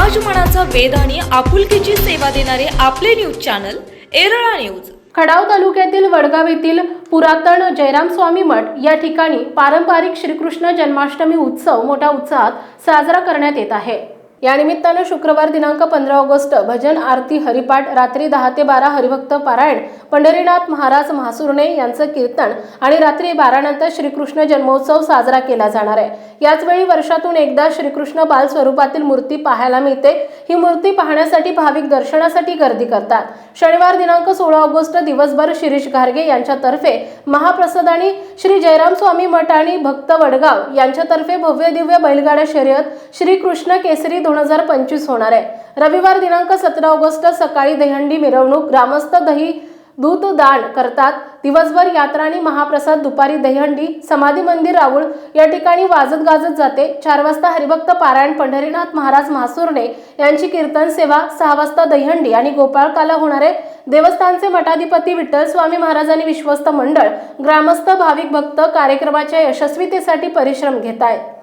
मनाचा वेध आणि आपुलकीची सेवा देणारे आपले न्यूज चॅनल एरळा न्यूज. खडाव तालुक्यातील वडगाव येथील पुरातन जयराम स्वामी मठ या ठिकाणी पारंपरिक श्रीकृष्ण जन्माष्टमी उत्सव मोठ्या उत्साहात साजरा करण्यात येत आहे. या निमित्तानं शुक्रवार दिनांक पंधरा ऑगस्ट भजन आरती हरिपाठ रात्री दहा ते बारा हरिभक्त पारायण पंढरीनाथ महाराज म्हासुर्णे यांचं कीर्तन आणि रात्री बारानंतर श्रीकृष्ण जन्मोत्सव साजरा केला जाणार आहे. याचवेळी वर्षातून एकदा श्रीकृष्ण बाल स्वरूपातील मूर्ती पाहायला मिळते. ही मूर्ती पाहण्यासाठी भाविक दर्शनासाठी गर्दी करतात. शनिवार दिनांक सोळा ऑगस्ट दिवसभर शिरीष घारगे यांच्यातर्फे महाप्रसाद आणि श्री जयराम स्वामी मठ आणि भक्त वडगाव यांच्यातर्फे भव्य दिव्य बैलगाड्या शर्यत श्री कृष्ण केसरी दोन हजार पंचवीस होणार आहे. रविवार दिनांक सतरा ऑगस्ट सकाळी दहीहंडी मिरवणूक ग्रामस्थ दही दूध दान करतात. दिवसभर यात्रा आणि महाप्रसाद दुपारी दहीहंडी समाधी मंदिर राऊळ या ठिकाणी वाजत गाजत जाते. चार वाजता हरिभक्त पारायण पंढरीनाथ महाराज महासुर्णे यांची कीर्तन सेवा सहा वाजता दहीहंडी आणि गोपाळकाला होणारे देवस्थानचे मठाधिपती विठ्ठल स्वामी महाराज आणि विश्वस्त मंडळ ग्रामस्थ भाविक भक्त कार्यक्रमाच्या यशस्वीतेसाठी परिश्रम घेत आहेत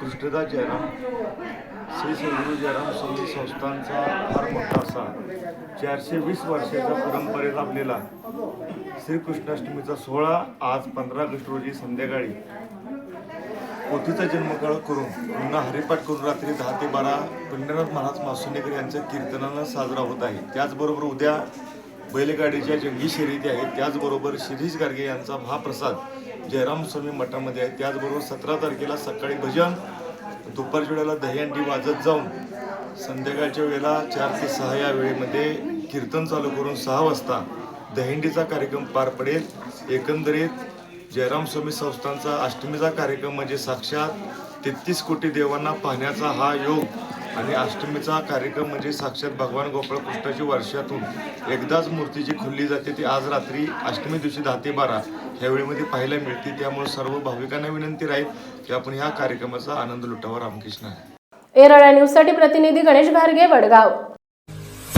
कृष्णदास जयराम. श्री सद्गुरू जयराम स्वामी संस्थांचा फार मोठा असा चारशे वीस वर्षाच्या परंपरेत लाभलेला श्रीकृष्णाष्टमीचा सोहळा आज पंधरा ऑगस्ट रोजी संध्याकाळी पोथीचा जन्मकाळ करून पुन्हा हरिपाठ करून रात्री दहा ते बारा पंढरनाथ महाराज मासुनेकर यांच्या कीर्तनानं साजरा होत आहे. त्याचबरोबर उद्या बैलगाडीच्या जंगी शर्यती आहेत. त्याचबरोबर शिरीष गार्गे यांचा महाप्रसाद जयराम स्वामी मठामध्ये आहे. त्याचबरोबर सतरा तारखेला सकाळी भजन दुपारच्या वेळेला दहीहंडी वाजत जाऊन संध्याकाळच्या वेळेला चार ते सहा या वेळेमध्ये कीर्तन चालू करून सहा वाजता दहीहंडीचा कार्यक्रम पार पडेल. एकंदरीत जयराम स्वामी संस्थांचा अष्टमीचा कार्यक्रम म्हणजे साक्षात तेहतीस कोटी देवांना पाहण्याचा हा योग आणि अष्टमीचा कार्यक्रम म्हणजे साक्षात भगवान गोपाळकृष्णाची वर्षातून एकदाच मूर्ती जी खुलली जाते ती आज रात्री अष्टमी दिवशी दहा ते बारा ह्या वेळेमध्ये पाहायला मिळते. त्यामुळे सर्व भाविकांना विनंती राहील की आपण ह्या कार्यक्रमाचा आनंद लुटावा. रामकृष्ण. आहे एरळा न्यूजसाठी प्रतिनिधी गणेश घारगे वडगाव.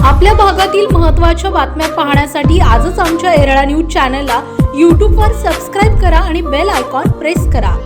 आपल्या भागातील महत्त्वाच्या बातम्या पाहण्यासाठी आजच आमच्या एरळा न्यूज चॅनलला यूट्यूबवर सबस्क्राईब करा आणि बेल आयकॉन प्रेस करा.